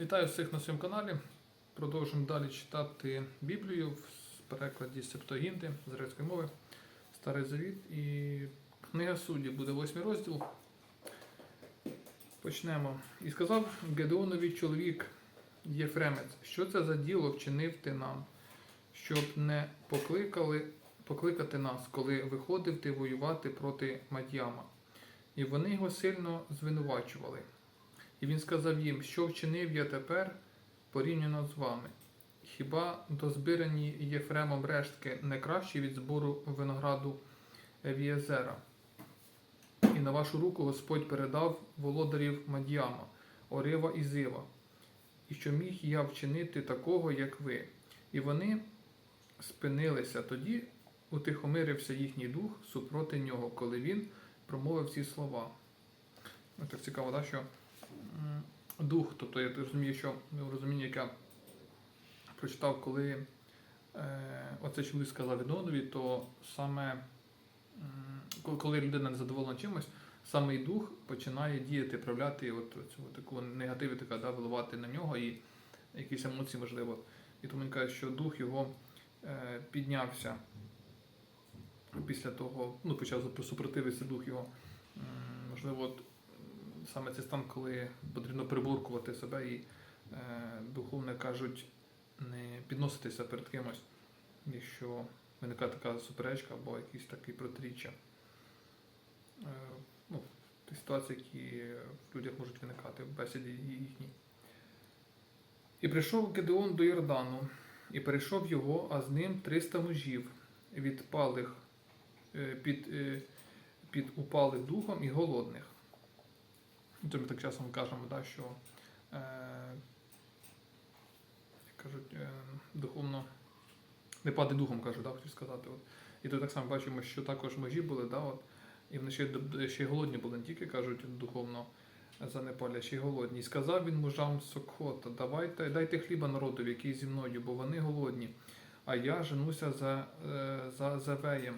Вітаю всіх на своєму каналі. Продовжуємо далі читати Біблію в перекладі Септогінти з грецької мови, Старий Завіт і книга суддів буде восьмий розділ. Почнемо. І сказав Гедеонові чоловік Єфремець, що це за діло вчинив ти нам, щоб не покликали, покликати нас, коли виходив ти воювати проти Мадьяма. І вони його сильно звинувачували. І він сказав їм, що вчинив я тепер порівняно з вами. Хіба дозбирані Єфремом рештки не кращі від збору винограду Евієзера? І на вашу руку Господь передав володарів Мадіама, Орива і Зива, і що міг я вчинити такого, як ви. І вони спинилися тоді, утихомирився їхній дух супроти нього, коли він промовив ці слова. Так цікаво, да, що дух, тобто я розумію, що ну, розуміння, яке я прочитав, коли е, оцей чоловік сказав Відонові, то саме коли- людина не задоволена чимось, саме і дух починає діяти, проявляти от цю таку негативі, така, да, виливати на нього і якісь емоції, можливо. І тому він каже, що дух його е, піднявся після того, ну, почав супротивитися дух його. Можливо, саме цей стан, коли потрібно приборкувати себе і е, духовно кажуть, не підноситися перед кимось, якщо виникає така суперечка або якісь такі протиріччя. Е, ну, ті ситуації, які в людях можуть виникати в бесіді їхній. І прийшов Гедеон до Йордану, і перейшов його, а з ним 300 мужів відпалих е, під, під упалих духом і голодних. Це ми так часом кажемо, да, що е, як кажуть, е, духовно не паде духом, кажуть, да, хочу сказати. От. І тут так само бачимо, що також межі були, да, от, і вони ще, ще й голодні були, не тільки кажуть духовно занепалі, а ще й голодні. І сказав він мужам Сокхота, давайте, дайте хліба народу, який зі мною, бо вони голодні. А я женуся за, е, за Завеєм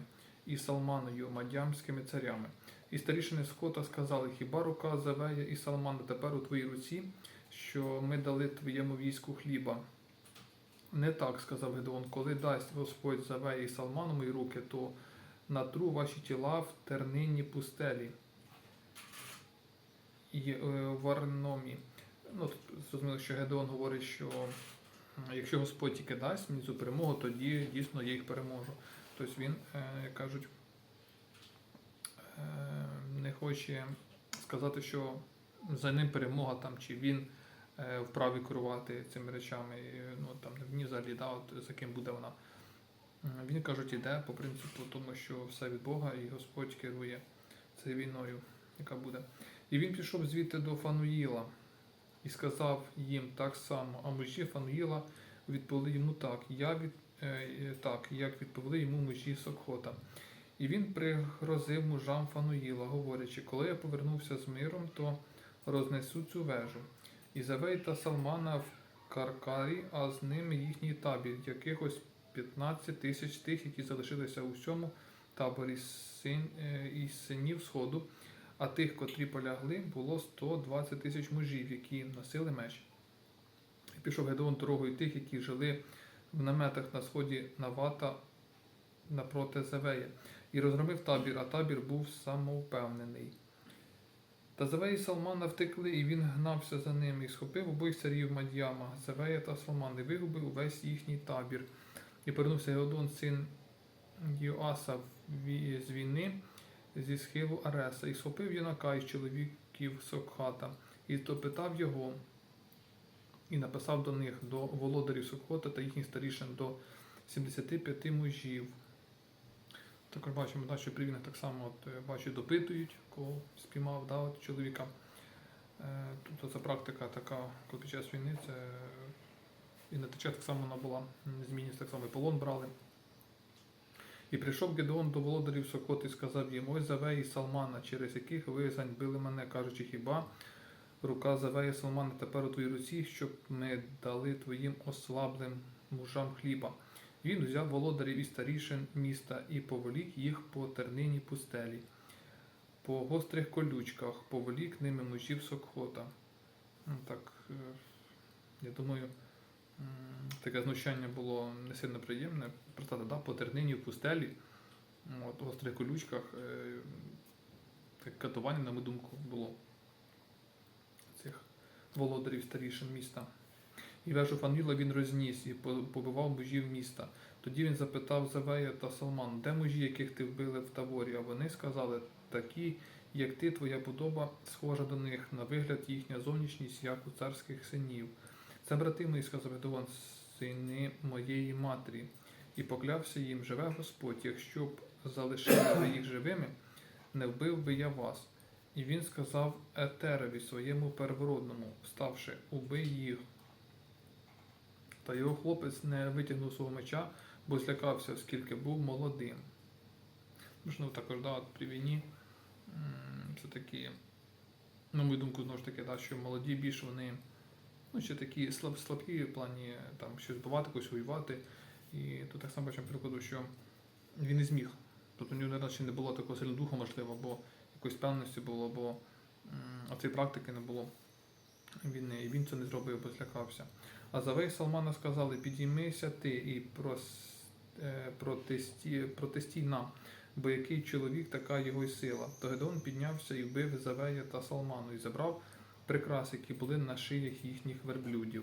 і Салманою, мадямськими царями. І старішини Скота сказали, хіба рука Завея і Салмана тепер у твоїй руці, що ми дали твоєму війську хліба? Не так, сказав Гедеон, коли дасть Господь Завея і Салману мої руки, то натру ваші тіла в тернині пустелі і е, в Арномі. Ну, тут зрозуміло, що Гедеон говорить, що якщо Господь тільки дасть мені цю перемогу, тоді дійсно я їх переможу. Тобто він, е, кажуть, хоче сказати, що за ним перемога там, чи він е, вправі керувати цими речами, ну там ні взагалі, да, от, за ким буде вона. Він кажуть, іде по принципу тому, що все від Бога, і Господь керує цією війною, яка буде. І він пішов звідти до Фануїла і сказав їм так само, а мужі Фануїла відповіли йому так, я від, е, так, як відповіли йому мужі Сокхота. І він пригрозив мужам Фануїла, говорячи, коли я повернувся з миром, то рознесу цю вежу. І Завей та Салмана в Каркарі, а з ними їхній табір, якихось 15 тисяч тих, які залишилися у всьому таборі син, е, із синів Сходу, а тих, котрі полягли, було 120 тисяч мужів, які носили меч. І пішов Гедеон дорогою тих, які жили в наметах на сході Навата напроти Завея, і розгромив табір, а табір був самовпевнений. Та Завея і Салмана втекли, і він гнався за ними, і схопив обох царів Мадьяма, Завея та Салмана, і вигубив увесь їхній табір. І повернувся Геодон, син Йоаса з війни зі схилу Ареса, і схопив юнака із чоловіків Сокхата, і допитав його, і написав до них, до володарів Сокхота та їхніх старішин до 75 мужів. Також бачимо, да, що при війнах так само от, е, бачу, допитують, кого спіймав да, от, чоловіка. Е, Тобто це практика така, коли під час війни це і на час так само вона була, змінюється, так само і полон брали. І прийшов Гедеон до володарів Сокот і сказав їм, ось Завей Салмана, через яких ви заньбили мене, кажучи, хіба рука Завея Салмана тепер у твоїй руці, щоб ми дали твоїм ослаблим мужам хліба. Він взяв володарів і старішин міста і повелік їх по тернині пустелі, по гострих колючках, повелік ними мужів Сокхота. Так, е, Я думаю, таке знущання було не сильно приємне. Представте, да, по тернині в пустелі, от, в гострих колючках, е, таке катування, на мою думку, було цих володарів старішин міста. І вежу Фанвіла він розніс і по- побивав мужів міста. Тоді він запитав Завея та Салман, де мужі, яких ти вбили в таборі? А вони сказали, такі, як ти, твоя подоба схожа до них, на вигляд їхня зовнішність, як у царських синів. Це брати мої, сказав Едуан, сини моєї матері, і поклявся їм, живе Господь, якщо б залишили їх живими, не вбив би я вас. І він сказав Етерові, своєму первородному, вставши, убий їх. Та його хлопець не витягнув свого меча, бо злякався, оскільки був молодим. Можливо, також да, от при війні це такі, на мою думку, знову ж таки, да, що молоді більш вони ну, ще такі слаб, слабкі в плані там, щось збивати, когось воювати. І тут так само бачимо прикладу, що він не зміг. Тобто у нього наразі не було такого сильного духу, можливо, або якоїсь певності було, бо цієї практики не було. Він, він це не зробив, бо злякався. А Завей Салмана сказали: підіймися ти і е, протестій нам, бо який чоловік, така його й сила. То Гедеон піднявся і вбив Завея та Салману і забрав прикраси, які були на шиях їхніх верблюдів.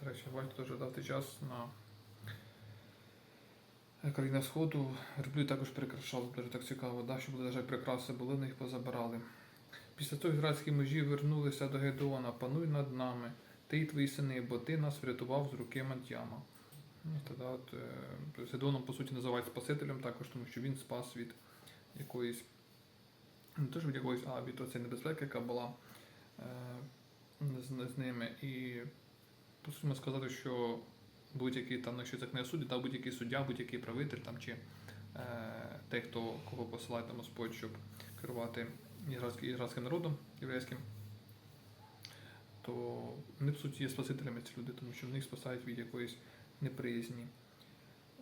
До речі, варто дати час на е, країна Сходу. Верблюд також прикрашали, дуже так цікаво, да, що були навіть прикраси, були, вони їх позабирали. Після того ізраїльські мужі вернулися до Гедеона, пануй над нами, ти і твої сини, бо ти нас врятував з руки Мадьяма. Ну, тоді е, Гедеоном, по суті, називають Спасителем також, тому що він спас від якоїсь, не то, що від якоїсь, а від оцієї небезпеки, яка була е, з, з ними. І по суті, сказати, що будь-який там, якщо це книга судді, та будь-який суддя, будь-який правитель там, чи е, той, хто кого посилає там Господь, щоб керувати ізраїльським, народом єврейським, то вони в суті є спасителями ці люди, тому що в них спасають від якоїсь неприязні.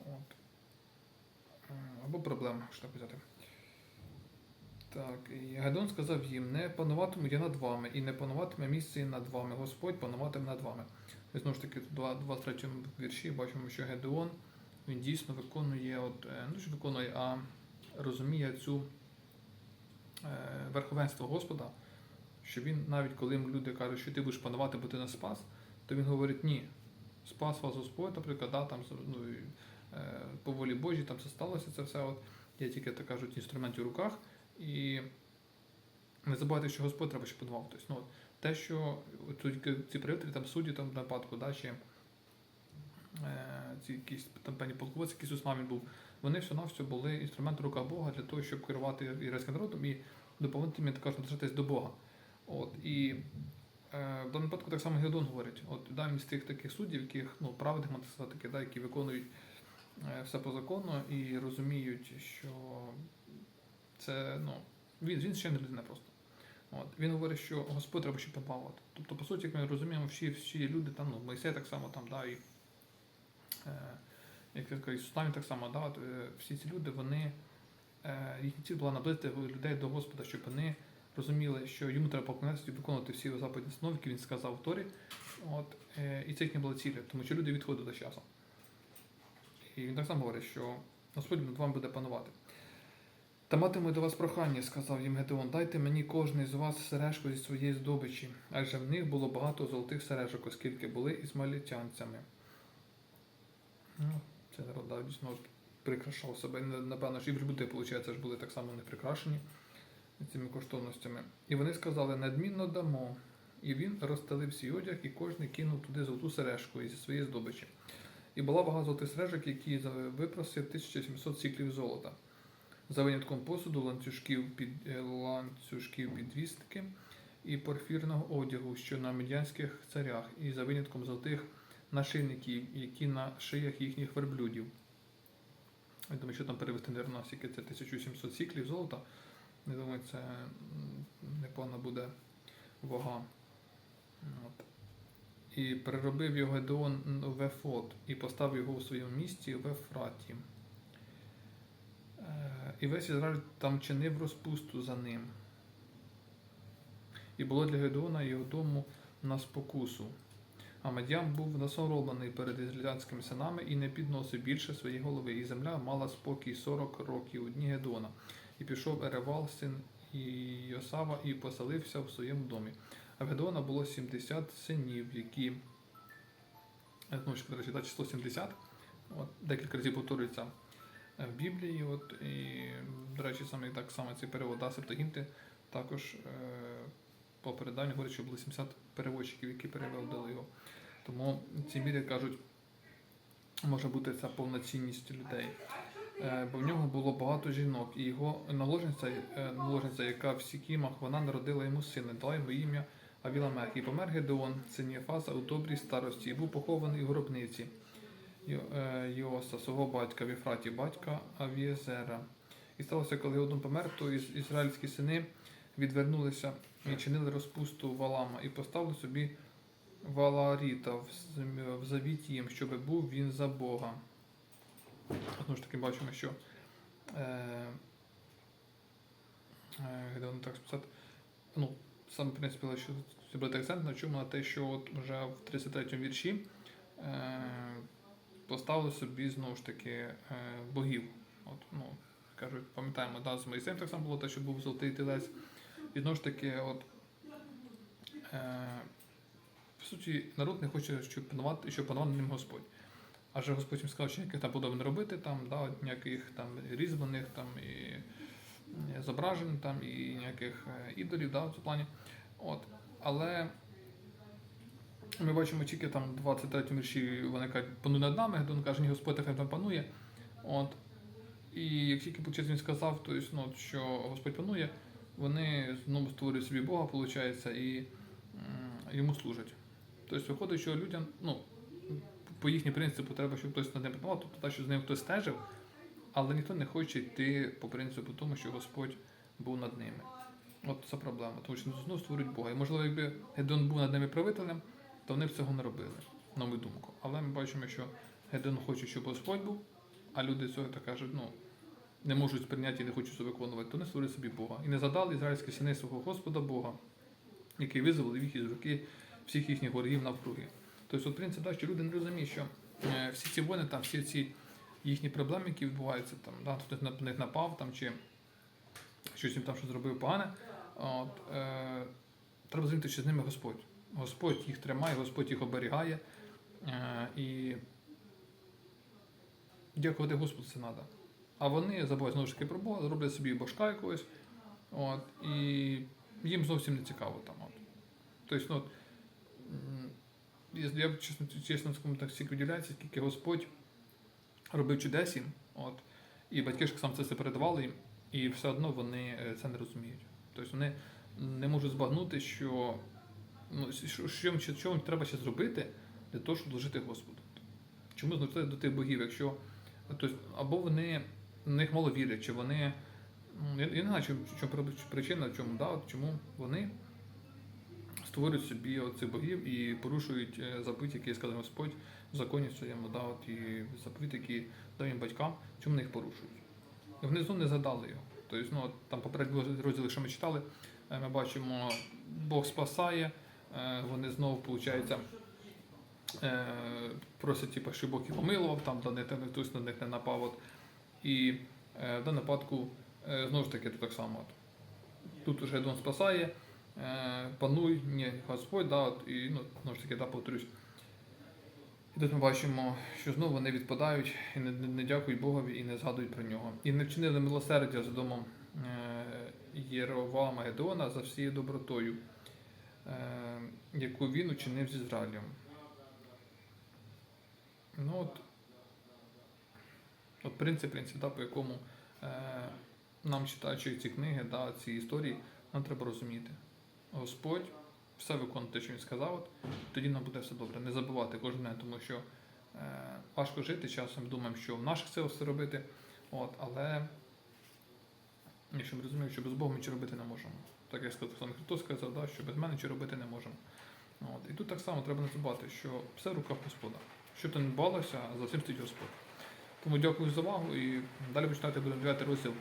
От. Або проблем, що так взяти. Так, і Гедон сказав їм: не пануватиму я над вами, і не пануватиме місце над вами. Господь пануватиме над вами. І знову ж таки, в 23 вірші бачимо, що Гедеон він дійсно виконує, от, е, ну що виконує, а розуміє цю верховенство Господа, що він, навіть коли люди кажуть, що ти будеш панувати, бо ти нас спас, то він говорить, ні, спас вас Господь, наприклад, да, там, ну, е, по волі Божій там це сталося, це все. От, є тільки, так кажуть, інструмент у руках. І не забувайте, що Господь треба, щоб панував. Тобто, ну, те, що ці правителі, там судді там, нападку, да, чи е, ці якісь там певні полководці, якийсь Усман був, вони все на все були інструмент в руках Бога для того, щоб керувати єврейським народом і допомогти мені також наближатись до Бога. От, і е, в даному випадку так само Гедон говорить. От да, з тих таких суддів, яких ну, праведних можна да, які виконують е, все по закону і розуміють, що це ну, він, він ще не людина просто. От. Він говорить, що Господь треба ще побавити. Тобто, по суті, як ми розуміємо, всі, всі люди, там, ну, Мойсей так само там, да, і як він каже, Ісус так само, да, от, е, всі ці люди, вони, е, їхня ціль була наблизити людей до Господа, щоб вони розуміли, що йому треба поклонятися і виконувати всі западні основи, які він сказав в Торі. От, е, і це їхня була ціль, тому що люди відходили з часом. І він так само говорить, що Господь над вами буде панувати. Та матиму до вас прохання, сказав їм Гедеон, дайте мені кожний з вас сережку зі своєї здобичі, адже в них було багато золотих сережок, оскільки були ізмалітянцями. Ну, це да, дійсно прикрашав себе. Напевно, ж і верблюди, виходить, ж були так само не прикрашені цими коштовностями. І вони сказали, надмінно дамо. І він розстелив свій одяг, і кожен кинув туди золоту сережку із своєї здобичі. І була вага золотих сережок, які випросив 1700 сіклів золота. За винятком посуду, ланцюжків, під, е, ланцюжків підвіски і порфірного одягу, що на медянських царях, і за винятком золотих нашийників, які на шиях їхніх верблюдів. Я думаю, що там перевести не на скільки це 1700 сіклів золота. Я думаю, це непогана буде вага. От. І переробив його Гедеон в Ефот і поставив його у своєму місті в Ефраті. Е, І весь Ізраїль там чинив розпусту за ним. І було для Гедеона і його дому на спокусу. Мадіам був насоромлений перед ізраїльськими синами і не підносив більше своєї голови. І земля мала спокій 40 років у дні Гедона. І пішов Еревал, син Йосава, і поселився в своєму домі. А в Гедона було 70 синів, які таки читати число 70. От, декілька разів повторюється в Біблії. От, і, до речі, саме так само цей перевод да, Септагінти також е, по переданню говорить, що було 70 переводчиків, які переводили його. Тому в цій мірі кажуть, може бути ця повноцінність людей. Е, бо в нього було багато жінок, і його наложниця, е, наложниця, яка в Сікімах, вона народила йому сина, дала йому ім'я Авіламех. І помер Гедеон, син Єфаса, у добрій старості, і був похований у гробниці Йо- е, Йоса, свого батька в батька Авієзера. І сталося, коли Гедеон помер, то із- ізраїльські сини відвернулися і чинили розпусту Валама, і поставили собі Валаріта в, завіті їм, щоб був він за Бога. Знову ж таки, бачимо, що е, е, Гедеон так сказати, ну, саме в принципі, що зробити акцент на чому на те, що от вже в 33 му вірші е, поставили собі знову ж таки е, богів. От, ну, кажуть, пам'ятаємо, да, з Моїсеєм так само було те, що був золотий тілець. Знову ж таки, от, е, по суті, народ не хоче, щоб панувати, щоб панував ним Господь. Адже Господь їм сказав, що ніяких там подобань не робити, там, да, ніяких там різьбаних там, і е, зображень, там, і ніяких е, ідолів да, в цьому плані. От. Але ми бачимо тільки там в 23 вірші вони кажуть, пануй над нами, Гедон каже, ні, Господь нехай там панує. От. І як тільки він сказав, то ну, що Господь панує, вони знову створюють собі Бога, виходить, і йому служать. Тобто виходить, що людям, ну, по їхній принципу треба, щоб хтось над ним панував, тобто так, що з ним хтось стежив, але ніхто не хоче йти по принципу тому, що Господь був над ними. От це проблема, тому що знову створюють Бога. І можливо, якби Гедеон був над ними правителем, то вони б цього не робили, на мою думку. Але ми бачимо, що Гедеон хоче, щоб Господь був, а люди цього так кажуть, ну, не можуть сприйняти і не хочуть це виконувати, то вони створюють собі Бога. І не задали ізраїльські сини свого Господа Бога, який визволив їх із руки всіх їхніх ворогів навкруги. Тобто, от принцип, да, що люди не розуміють, що е, всі ці воїни, там, всі ці їхні проблеми, які відбуваються, там, да, хтось на них напав, там, чи щось їм там що зробив погане, от, е, треба розуміти, що з ними Господь. Господь їх тримає, Господь їх оберігає. Е, і дякувати Господу це треба. А вони забувають знову ж таки про Бога, роблять собі башка якогось, от, і їм зовсім не цікаво там. От. Тобто, ну, от, я, я чесно, чесно скажу, так всіх виділяється, скільки Господь робив чудес от, і батьки ж сам це все передавали їм, і все одно вони е, це не розуміють. Тобто вони не можуть збагнути, що, ну, що, що, що, що їм треба ще зробити для того, щоб служити Господу. Чому звертатися до тих богів, якщо тобто, або вони в них мало вірять, чи вони. Я, я не знаю, чому, чому причина, чому, да, чому вони створюють собі цих богів і порушують е, заповідь, які сказав Господь в законі своєму, да, от, і заповідь, які дав їм батькам, чому вони їх порушують. І вони знову не згадали його. Тобто, ну, там попередні розділи, що ми читали, е, ми бачимо, Бог спасає, е, вони знову, виходить, просять, типу, щоб Бог їх помилував, там до не- хтось на них не напав. От. І е, в даному випадку е, знову ж таки тут так само. Тут уже Дон спасає, е, пануй, ні, Господь, да, от, і ну, знову ж таки, да, повторюсь. І тут ми бачимо, що знову вони відпадають і не, не, не дякують Богові і не згадують про нього. І не вчинили милосердя за домом Єровоама Гедеона за всією добротою, яку він учинив з Ізраїлем. Ну от, от принцип, принцип да, по якому е, нам, читаючи ці книги, да, ці історії, нам треба розуміти. Господь все виконує те, що він сказав, от, тоді нам буде все добре. Не забувати кожен день, тому що е, важко жити часом, думаємо, що в наших силах все робити. От, але якщо ми розуміємо, що без Бога ми нічого робити не можемо. Так як сказав сам Христос сказав, да, що без мене нічого робити не можемо. От. І тут так само треба не забувати, що все в руках Господа. Що то не балося, за цим стоїть Господь. Тому дякую за увагу і далі починати будемо 9 розділ